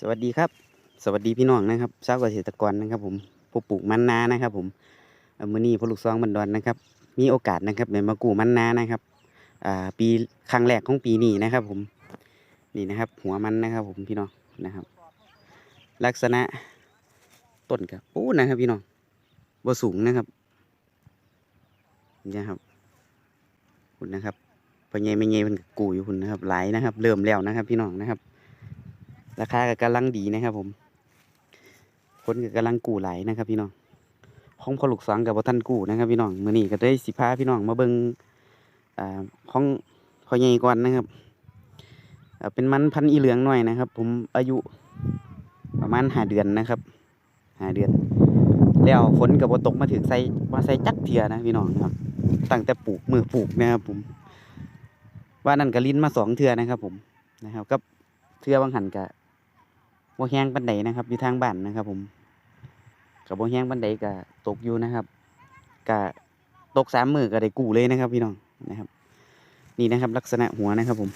สวัสดีครับ สวัสดีพี่น้องนะครับชาวเกษตรกรนะครับ ผมผู้ปลูกมันนานะครับ ผมเมื้อนี้พลูกซองบันดอนนะครับ มีโอกาสนะครับได้มากู้มันนานะครับปีครั้งแรกของปีนี้นะครับ ผมนี่นะครับ หัวมันนะครับ ผมพี่น้องนะครับ ลักษณะต้นกับโอ้นะครับ พี่น้องบ่สูงนะครับนี่ครับคุณนะครับพอใหญ่ไม่ใหญ่มันกูอยู่คุณนะครับไหลนะครับ เริ่มแล้วนะครับ พี่น้องนะครับ ราคาก็กำลังดีนะครับผม คนก็กำลังกู้หลนะครับ พี่น้องของพอลูกสังกับพ่ท่านกู้นะครับ พี่น้องมือนี้ก็ได้สิพาพี่น้องมาเบิ่งอ่าของพอใหญ่ก่อนนะครับอ่าเป็นมันพันอีเหลืองหน่อยนะครับ ผมอายุประมาณห้าเดือนนะครับห้าเดือน แล้วฝนก็บ่ตกมาถึงใส่มาใส่จักเทียนะพี่น้องครับตั้งแต่ปลูกมือปลูกนะครับผม ว่านั่นก็ลิ้นมาสองเทือนะครับ ผมนะครับก็เทือบางหันกะ บ่แห้งปันใดนะครับ อยู่ทางบ้านนะครับ ผมกับบ่แห้งปันใดกะตกอยู่นะครับกะตกสามมือก็ได้กู้เลยนะครับ พี่น้องนะครับ นี่นะครับ ลักษณะหัวนะครับ ผม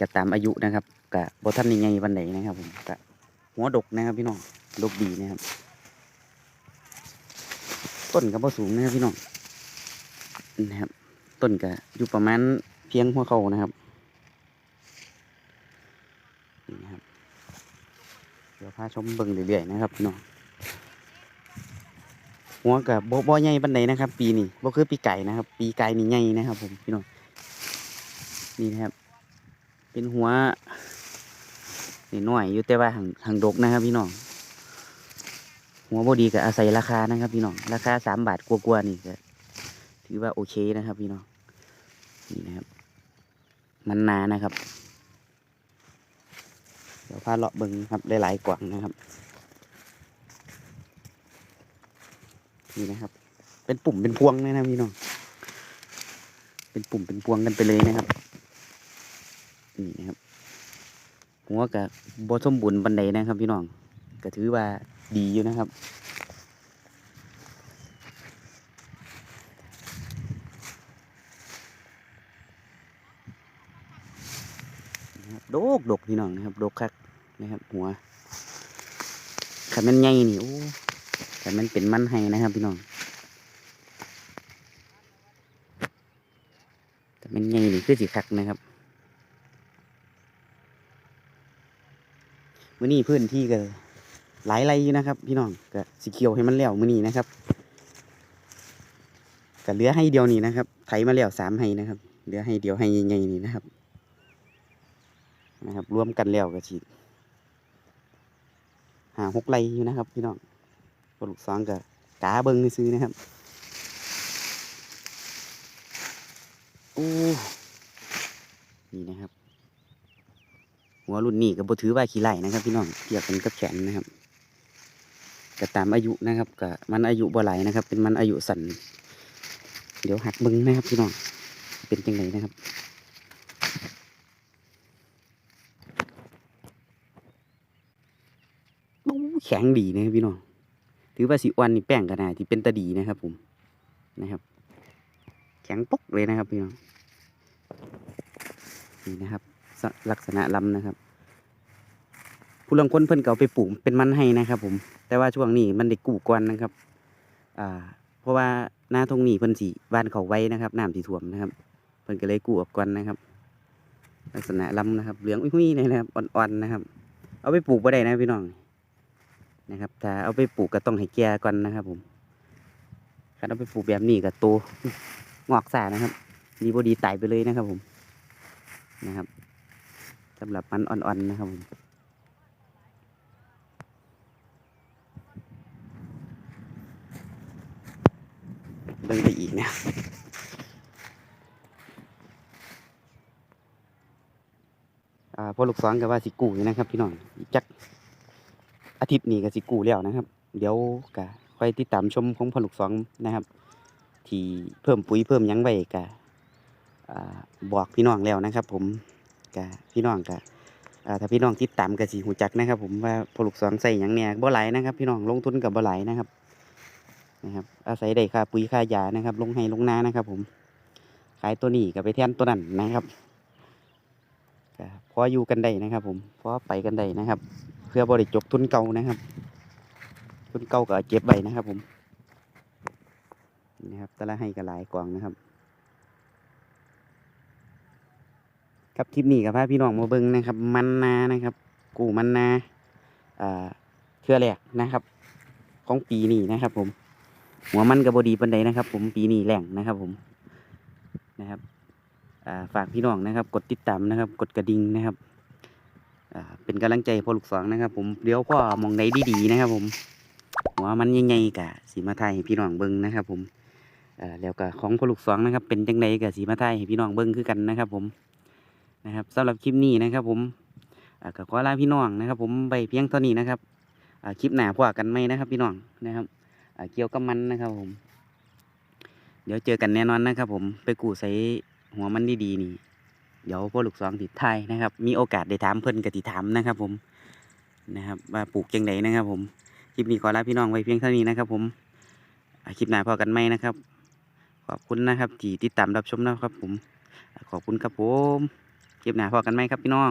กะตามอายุนะครับกะบ่ทันยังไงปันใดนะครับ ผมกะหัวดกนะครับ พี่น้องดกดีนะครับ ต้นก็บ่สูงนะครับพี่น้องนะครับ ต้นก็อยู่ประมาณเพียงหัวเข่านะครับ นี่นะครับเดี๋ยว พาชมเบิ่งเรื่อยๆนะครับพี่น้องหัวกับบ่บ่ใหญ่ปานใดนะครับ ปีนี้บ่คือปีไก่นะครับ ปีไก่นี่ใหญ่นะครับ ผมพี่น้องนี่นะครับ เป็นหัวนี่น้อยอยู่แต่ว่าหางหางดกนะครับ พี่น้องหัวบ่ดีก็อาศัยราคานะครับ พี่น้องราคาสามบาทกว่าๆนี่ก็ถือว่าโอเคนะครับ พี่น้องนี่นะครับ มันนานะครับ พาเลาะเบิงครับได้หลายกว่างนะครับ นี่นะครับ เป็นปุ่มเป็นพวงเลยนะพี่น้องเป็นปุ่มเป็นพวงกันไปเลยนะครับนี่นะครับหัวกับบสมบูรณ์บันไดนะครับ พี่น้องก็ถือว่าดีอยู่นะครับโดกดกพี่น้องนะครับดกคัก นะครับ หัวขันมันใหญ่นี่โอ้ขันมันเป็นมันให้นะครับ พี่น้องแต่มันใหญ่นี่คือสิคักนะครับมื้อนี้พื้นที่ก็หลายไรอยู่นะครับ พี่น้องก็สิเขียวให้มันแล้วมื้อนี้นะครับก็เหลือให้เดียวนี่นะครับ ไถมาแล้วสามให้นะครับเหลือให้เดียวให้ใหญ่ๆนี่นะครับ นะครับ รวมกันแล้วก็ฉีด หาหกไรอยู่นะครับ พี่น้องปลูกซองกับกาเบิงซื้อนะครับโอ้นี่นะครับ หัวรุ่นนี้ก็บ่ถือว่าขี้ไล่นะครับ พี่น้องเทียบกันกับแขนนะครับก็ตามอายุนะครับก็มันอายุบ่ไหลนะครับ เป็นมันอายุสั้นเดี๋ยวหักเบิงนะครับพี่น้องเป็นจังไงนะครับ โอ้ แข็งดีนะครับพี่น้องถือว่าสีอ้วนนี่แป้งกันนะที่เป็นตาดีนะครับ ผมนะครับ แข็งปกเลยนะครับพี่น้องนี่นะครับ ลักษณะลำนะครับ ผู้ลังคนเพิ่นเก็เอาไปปลูกเป็นมันให้นะครับ ผม แต่ว่าช่วงนี้มันได้กู้ก่อนนะครับ อ่า เพราะว่าหน้าทงนี้เพิ่นสีบ้านเขาไว้นะครับน้ำสีท่วมนะครับ เพิ่นก็เลยกู้ออกก่อนนะครับ ลักษณะลำนะครับ เหลืองอุ้ยๆนะครับอ่อนๆนะครับ เอาไปปลูกบ่ได้นะพี่น้อง นะครับถ้าเอาไปปลูกก็ต้องให้แก่ก่อนนะครับ ผมถ้าเอาไปปลูกแบบนี้ก็โตงอกสานะครับ ดีบดีตายไปเลยนะครับ ผมนะครับสำหรับมันอ่อนๆนะครับผมเดินไปอีกนะอ่าพอลูกสองก็ว่าสิกูอยู่นะครับ พี่น้องจัก อาทิตย์นี้ก็สิกูแล้วนะครับ เดี๋ยวก็ค่อยติดตามชมของพลูกสองนะครับ ที่เพิ่มปุ๋ยเพิ่มยังไว้ก็บอกพี่น้องแล้วนะครับ ผมก็พี่น้องก็ถ้าพี่น้องติดตามก็สิหูจักนะครับ ผมว่าพลูกสองใส่ยังเนี่ยบ่หลนะครับ พี่น้องลงทุนกับบ่หลนะครับนะครับ อาศัยได้ค่าปุ๋ยค่ายานะครับ ลงให้ลงนานะครับ ผมขายตัวนี้ก็ไปแทนตัวนั้นนะครับก็พออยู่กันได้นะครับ ผมพอไปกันได้นะครับ พื่อบริจกทุนเก่านะครับ ทุนเก่าก็เก็บไว้นะครับผมนะครับแต่ละให้ก็หลายกองนะครับ ครับคลิปนี้กับพาพี่น้องมาเบิ้งนะครับ มันนานะครับ กูมันนาอ่าเทื่อแรกนะครับ ของปีนี้นะครับ ผม หัวมันกับบดีปันใดนะครับ ผมปีนี้แหล่งนะครับ ผมนะครับฝากพี่น้องนะครับ กดติดตามนะครับ กดกระดิ่งนะครับ เป็นกำลังใจพ่อลูกสองนะครับ ผมเดี๋ยวพ่อมองใดดีๆนะครับ ผมหัวมันใหญ่ๆกะสีมาไทยให้พี่น้องเบิ้งนะครับ ผมแล้วก็ของพ่อลูกสองนะครับ เป็นจังใดกะสีมาไทยให้พี่น้องเบิ้งคือกันนะครับ ผมนะครับสำหรับคลิปนี้นะครับ ผมก็ขอลาพี่น้องนะครับ ผมไปเพียงเท่านี้นะครับคลิปหน้าพอกันไหมนะครับ พี่น้องนะครับเกี่ยวกับมันนะครับ ผม เดี๋ยวเจอกันแน่นอนนะครับ ผมไปกูใส่หัวมันดีๆนี่ เดี๋ยวพ่อลูกสองติดไทายนะครับ มีโอกาสได้ถามเพิ่นกติถามนะครับ ผมนะครับ ว่าปลูกจังไดนะครับผมคลิปนี้ขอลาพี่น้องไว้เพียงเท่านี้นะครับ ผมคลิปหน้าพอกันไหมนะครับ ขอบคุณนะครับที่ติดตามรับชมนะครับ ผม ขอบคุณครับผมคลิปหน้าพอกันไหมครับพี่น้อง